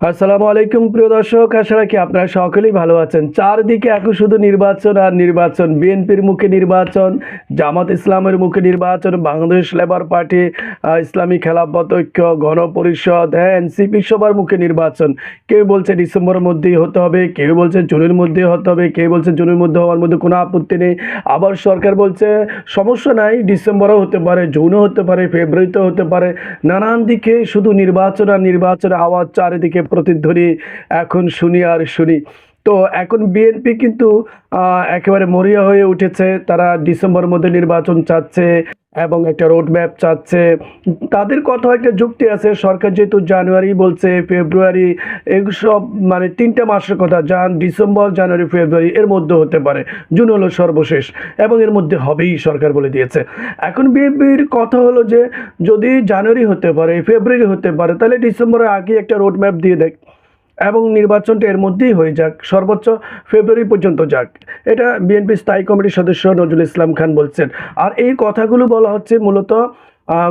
আসসালামু আলাইকুম, প্রিয় দর্শক। আশা রাখি আপনারা সকলেই ভালো আছেন। চারদিকে এখন শুধু নির্বাচন আর নির্বাচন। বিএনপির মুখে নির্বাচন, জামাত ইসলামের মুখে নির্বাচন, বাংলাদেশ লেবার পার্টি ইসলামী খেলাফত ঐক্য, গণপরিষদ হ্যাঁ এনসিপি সবার মুখে নির্বাচন। কেউ বলছে ডিসেম্বরের মধ্যেই হতে হবে, কেউ বলছে জুনের মধ্যে হতে হবে, কেউ বলছে জুনের মধ্যে হওয়ার মধ্যে কোনো আপত্তি নেই। আবার সরকার বলছে সমস্যা নাই, ডিসেম্বরও হতে পারে, জুনও হতে পারে, ফেব্রুয়ারিতেও হতে পারে। নানান দিকে শুধু নির্বাচন আর নির্বাচনের আওয়াজ চারিদিকে প্রতিধ্বনি এখন শুনি আর শুনি। তো এখন বিএনপি কিন্তু একেবারে মরিয়া হয়ে উঠেছে। তারা ডিসেম্বরের মধ্যে নির্বাচন চাচ্ছে এবং একটা রোড ম্যাপ চাচ্ছে। তাদের কথা একটা যুক্তি আছে, সরকার যেহেতু জানুয়ারি বলছে, ফেব্রুয়ারি, এসব মানে তিনটা মাসের কথা, জান, ডিসেম্বর, জানুয়ারি, ফেব্রুয়ারি, এর মধ্যে হতে পারে। জুন হলো সর্বশেষ এবং এর মধ্যে হবেই সরকার বলে দিয়েছে। এখন বিএনপির কথা হলো যে, যদি জানুয়ারি হতে পারে, ফেব্রুয়ারি হতে পারে, তাহলে ডিসেম্বরের আগে একটা রোড ম্যাপ দিয়ে দেয় এবং নির্বাচনটা এর মধ্যেই হয়ে যাক। সর্বোচ্চ ফেব্রুয়ারি পর্যন্ত যাক। এটা বিএনপি স্থায়ী কমিটির সদস্য নজরুল ইসলাম খান বলছেন। আর এই কথাগুলো বলা হচ্ছে মূলত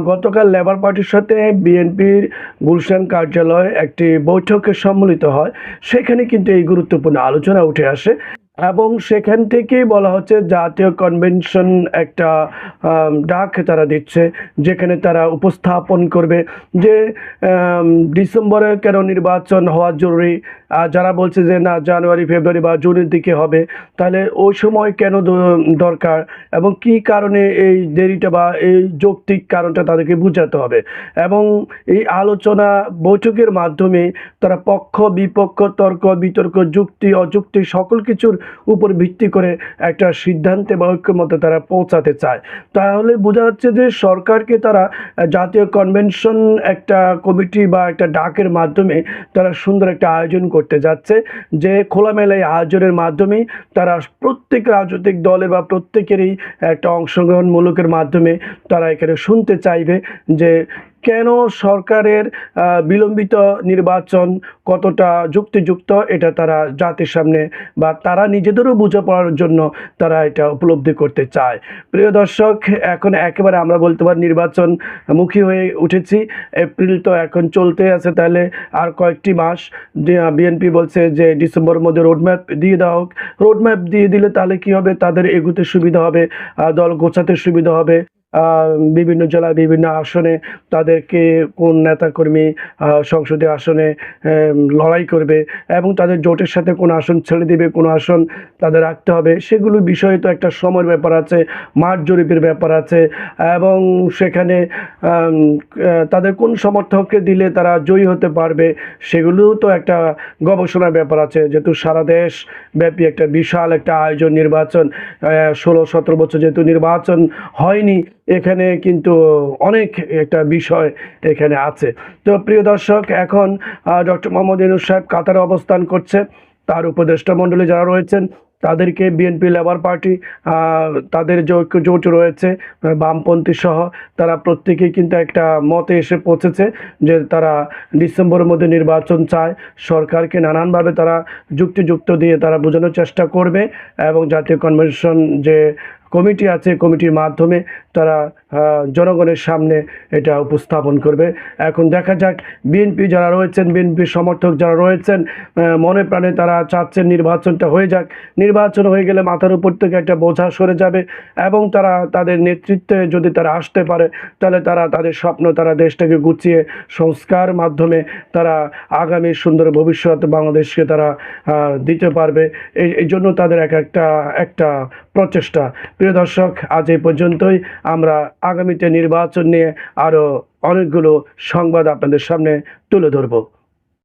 গতকাল লেবার পার্টির সাথে বিএনপির গুলশান কার্যালয় একটি বৈঠকে সম্মিলিত হয়। সেখানে কিন্তু এই গুরুত্বপূর্ণ আলোচনা উঠে আসে। এবং সেখান থেকেই বলা হচ্ছে জাতীয় কনভেনশন একটা ডাক তারা দিচ্ছে, যেখানে তারা উপস্থাপন করবে যে ডিসেম্বরে কেন নির্বাচন হওয়া জরুরি? আর যারা বলছে যে না, জানুয়ারি, ফেব্রুয়ারি বা জুনের দিকে হবে, তাহলে ওই সময় কেন দরকার? এবং কি কারণে এই দেরিটা বা এই যৌক্তিক কারণটা তাদেরকে বোঝাতে হবে? এবং এই আলোচনা বৈঠকের মাধ্যমে তারা পক্ষ, বিপক্ষ, তর্ক, বিতর্ক, যুক্তি, অযুক্তি সকল কিছুর উপর ভিত্তি করে একটা সিদ্ধান্তে বা ঐক্যমতে তারা পৌঁছাতে চায়। তাহলে বোঝা যাচ্ছে যে সরকারকে তারা জাতীয় কনভেনশন একটা কমিটি বা একটা ডাকের মাধ্যমে তারা সুন্দর একটা আয়োজন করতে যাচ্ছে, যে খোলামেলায় আয়োজনের মাধ্যমেই তারা প্রত্যেক রাজনৈতিক দলের বা প্রত্যেকেরই একটা অংশগ্রহণমূলকের মাধ্যমে তারা এখানে শুনতে চাইবে যে কেন সরকারের বিলম্বিত নির্বাচন কতটা যুক্তিযুক্ত এটা তারা জাতির সামনে বা তারা নিজেদেরও বুঝে পড়ার জন্য তারা এটা উপলব্ধি করতে চায়। প্রিয় দর্শক, এখন একেবারে আমরা বলতে পারি নির্বাচন মুখী হয়ে উঠেছি। এপ্রিল তো এখন চলতে আছে তাহলে আর কয়েকটি মাস। বিএনপি বলছে যে ডিসেম্বরের মধ্যে রোডম্যাপ দিয়ে দেওয়া হোক। রোডম্যাপ দিয়ে দিলে তাহলে কি হবে? তাদের এগুতে সুবিধা হবে দল গোছাতে সুবিধা হবে। বিভিন্ন জেলায় বিভিন্ন আসনে তাদেরকে কোন নেতাকর্মী সংসদীয় আসনে লড়াই করবে এবং তাদের জোটের সাথে কোন আসন ছেড়ে দিবে, কোন আসন তাদের রাখতে হবে, সেগুলো বিষয়ে তো একটা সময়ের ব্যাপার আছে মাঠ জরিপের ব্যাপার আছে এবং সেখানে তাদের কোন সমর্থককে দিলে তারা জয়ী হতে পারবে, সেগুলোও তো একটা গবেষণার ব্যাপার আছে, যেহেতু সারা দেশ ব্যাপী একটা বিশাল একটা আয়োজন নির্বাচন ষোলো সতেরো বছর যেহেতু নির্বাচন হয়নি এখানে কিন্তু অনেক একটা বিষয় এখানে আছে। তো প্রিয় দর্শক, এখন ডক্টর মোহাম্মদ ইনুস সাহেব কাতারে অবস্থান করছে। তার উপদেষ্টা মণ্ডলী যারা রয়েছেন, তাদেরকে বিএনপি লেবার পার্টি তাদের যে জোট রয়েছে বামপন্থী সহ, তারা প্রত্যেকেই কিন্তু একটা মতে এসে পৌঁছেছে যে তারা ডিসেম্বরের মধ্যে নির্বাচন চায়। সরকারকে নানানভাবে তারা যুক্তিযুক্ত দিয়ে তারা বোঝানোর চেষ্টা করবে এবং জাতীয় কনভেনশন যে কমিটি আছে, কমিটির মাধ্যমে তারা জনগণের সামনে এটা উপস্থাপন করবে। এখন দেখা যাক, বিএনপি যারা রয়েছেন বিএনপির সমর্থক যারা রয়েছেন মনে প্রাণে তারা চাচ্ছেন নির্বাচনটা হয়ে যাক। নির্বাচন হয়ে গেলে মাথার উপর থেকে একটা বোঝা সরে যাবে এবং তারা তাদের নেতৃত্বে যদি তারা আসতে পারে, তাহলে তারা তাদের স্বপ্ন, তারা দেশটাকে গুছিয়ে সংস্কার মাধ্যমে তারা আগামী সুন্দর ভবিষ্যৎ বাংলাদেশকে তারা দিতে পারবে। এই জন্য তাদের এক একটা একটা প্রচেষ্টা। প্রিয় দর্শক, আজ এই পর্যন্তই। আমরা আগামীতে নির্বাচন নিয়ে আরও অনেকগুলো সংবাদ আপনাদের সামনে তুলে ধরবো।